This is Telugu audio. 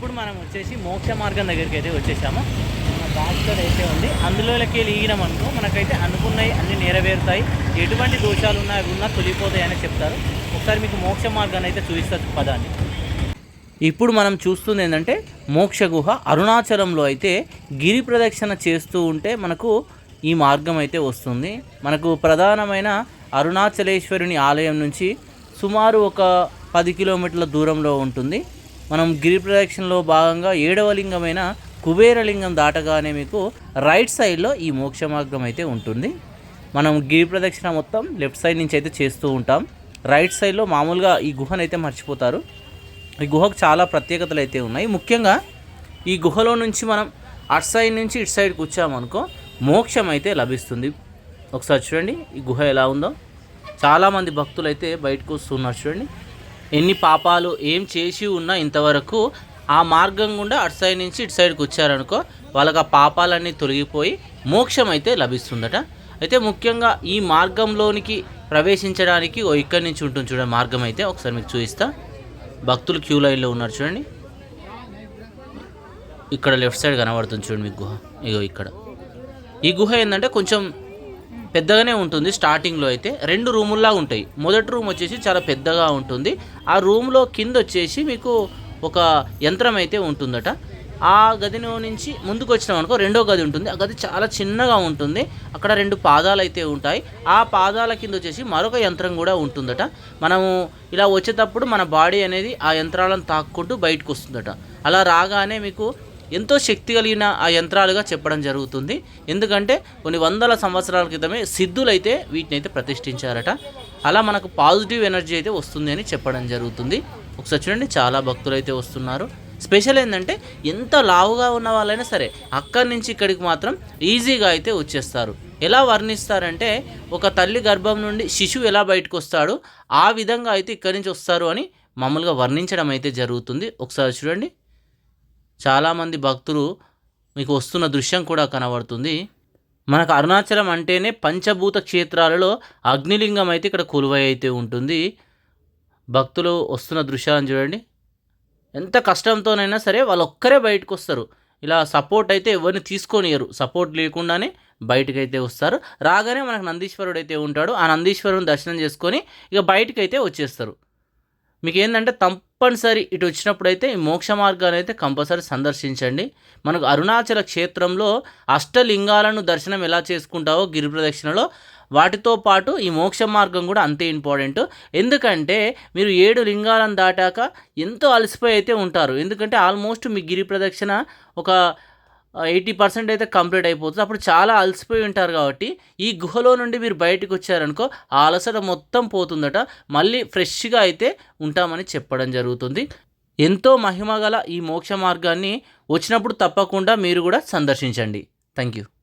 ఇప్పుడు మనం వచ్చేసి మోక్ష మార్గం దగ్గరికి అయితే వచ్చేసాము. మన బ్యాక్ సైడ్ అయితే ఉంది. అందులోకి వెళ్ళి ఈగినాం అనుకో మనకైతే అనుకున్నవి అన్ని నెరవేరుతాయి. ఎటువంటి దోషాలు ఉన్నా ఉన్నా తొలిపోతాయి అని చెప్తారు. ఒకసారి మీకు మోక్ష మార్గాన్ని అయితే చూపిస్తారు పదాన్ని. ఇప్పుడు మనం చూస్తుంది ఏంటంటే మోక్ష గుహ అరుణాచలంలో అయితే గిరి ప్రదక్షిణ చేస్తూ ఉంటే మనకు ఈ మార్గం అయితే వస్తుంది. మనకు ప్రధానమైన అరుణాచలేశ్వరుని ఆలయం నుంచి సుమారు ఒక పది కిలోమీటర్ల దూరంలో ఉంటుంది. మనం గిరి ప్రదక్షిణలో భాగంగా ఏడవ లింగమైన కుబేరలింగం దాటగానే మీకు రైట్ సైడ్లో ఈ మోక్ష మార్గం అయితే ఉంటుంది. మనం గిరి ప్రదక్షిణ మొత్తం లెఫ్ట్ సైడ్ నుంచి అయితే చేస్తూ ఉంటాం. రైట్ సైడ్లో మామూలుగా ఈ గుహను అయితే మర్చిపోతారు. ఈ గుహకు చాలా ప్రత్యేకతలు అయితే ఉన్నాయి. ముఖ్యంగా ఈ గుహలో నుంచి మనం అటు సైడ్ నుంచి ఇటు సైడ్కి వచ్చామనుకో మోక్షం అయితే లభిస్తుంది. ఒకసారి చూడండి ఈ గుహ ఎలా ఉందో. చాలామంది భక్తులు అయితే బయటకు వస్తున్నారు చూడండి. ఎన్ని పాపాలు ఏం చేసి ఉన్నా ఇంతవరకు ఆ మార్గం గుండా అటు సైడ్ నుంచి ఇటు సైడ్కి వచ్చారనుకో వాళ్ళకి ఆ పాపాలన్నీ తొలగిపోయి మోక్షం అయితే లభిస్తుందట. అయితే ముఖ్యంగా ఈ మార్గంలోనికి ప్రవేశించడానికి ఓ ఇక్కడి నుంచి ఉంటుంది చూడండి మార్గం అయితే. ఒకసారి మీకు చూపిస్తా. భక్తులు క్యూ లైన్లో ఉన్నారు చూడండి. ఇక్కడ లెఫ్ట్ సైడ్ కనబడుతుంది చూడండి మీకు గుహ. ఇగో ఇక్కడ. ఈ గుహ ఏంటంటే కొంచెం పెద్దగానే ఉంటుంది స్టార్టింగ్లో అయితే. రెండు రూముల్లా ఉంటాయి. మొదటి రూమ్ వచ్చేసి చాలా పెద్దగా ఉంటుంది. ఆ రూమ్లో కింద వచ్చేసి మీకు ఒక యంత్రం అయితే ఉంటుందట. ఆ గదిలో నుంచి ముందుకు వచ్చినాం అనుకో రెండో గది ఉంటుంది. ఆ గది చాలా చిన్నగా ఉంటుంది. అక్కడ రెండు పాదాలు అయితే ఉంటాయి. ఆ పాదాల కింద వచ్చేసి మరొక యంత్రం కూడా ఉంటుందట. మనము ఇలా వచ్చేటప్పుడు మన బాడీ అనేది ఆ యంత్రాలను తాక్కుంటూ బయటకు వస్తుందట. అలా రాగానే మీకు ఎంతో శక్తి కలిగిన ఆ యంత్రాలుగా చెప్పడం జరుగుతుంది. ఎందుకంటే కొన్ని వందల సంవత్సరాల క్రితమే సిద్ధులైతే వీటిని అయితే ప్రతిష్ఠించారట. అలా మనకు పాజిటివ్ ఎనర్జీ అయితే వస్తుంది అని చెప్పడం జరుగుతుంది. ఒకసారి చూడండి చాలా భక్తులు అయితే వస్తున్నారు. స్పెషల్ ఏంటంటే ఎంత లావుగా ఉన్న వాళ్ళైనా సరే అక్కడి నుంచి ఇక్కడికి మాత్రం ఈజీగా అయితే వచ్చేస్తారు. ఎలా వర్ణిస్తారంటే ఒక తల్లి గర్భం నుండి శిశువు ఎలా బయటకు వస్తాడో ఆ విధంగా అయితే ఇక్కడి నుంచి వస్తారు అని మామూలుగా వర్ణించడం అయితే జరుగుతుంది. ఒకసారి చూడండి చాలామంది భక్తులు మీకు వస్తున్న దృశ్యం కూడా కనబడుతుంది. మనకు అరుణాచలం అంటేనే పంచభూత క్షేత్రాలలో అగ్నిలింగం అయితే ఇక్కడ కొలువై అయితే ఉంటుంది. భక్తులు వస్తున్న దృశ్యాలను చూడండి. ఎంత కష్టంతోనైనా సరే వాళ్ళు ఒక్కరే బయటకు వస్తారు. ఇలా సపోర్ట్ అయితే ఎవరిని తీసుకొనియరు. సపోర్ట్ లేకుండానే బయటకైతే అయితే వస్తారు. రాగానే మనకు నందీశ్వరుడు అయితే ఉంటాడు. ఆ నందీశ్వరుని దర్శనం చేసుకొని ఇక బయటకైతే అయితే వచ్చేస్తారు. మీకు ఏంటంటే తప్పనిసరి ఇటు వచ్చినప్పుడైతే ఈ మోక్ష మార్గాన్ని అయితే కంపల్సరీ సందర్శించండి. మనకు అరుణాచల క్షేత్రంలో అష్టలింగాలను దర్శనం ఎలా చేసుకుంటావో గిరి ప్రదక్షిణలో వాటితో పాటు ఈ మోక్ష మార్గం కూడా అంతే ఇంపార్టెంట్. ఎందుకంటే మీరు ఏడు లింగాలను దాటాక ఎంతో అలసిపోయి అయితే ఉంటారు. ఎందుకంటే ఆల్మోస్ట్ మీ గిరి ప్రదక్షిణ ఒక ఎయిటీ పర్సెంట్ అయితే కంప్లీట్ అయిపోతుంది. అప్పుడు చాలా అలసిపోయి ఉంటారు కాబట్టి ఈ గుహలో నుండి మీరు బయటకు వచ్చారనుకో ఆ అలసట మొత్తం పోతుందట. మళ్ళీ ఫ్రెష్గా అయితే ఉంటామని చెప్పడం జరుగుతుంది. ఎంతో మహిమ గల ఈ మోక్ష మార్గాన్ని వచ్చినప్పుడు తప్పకుండా మీరు కూడా సందర్శించండి. Thank you.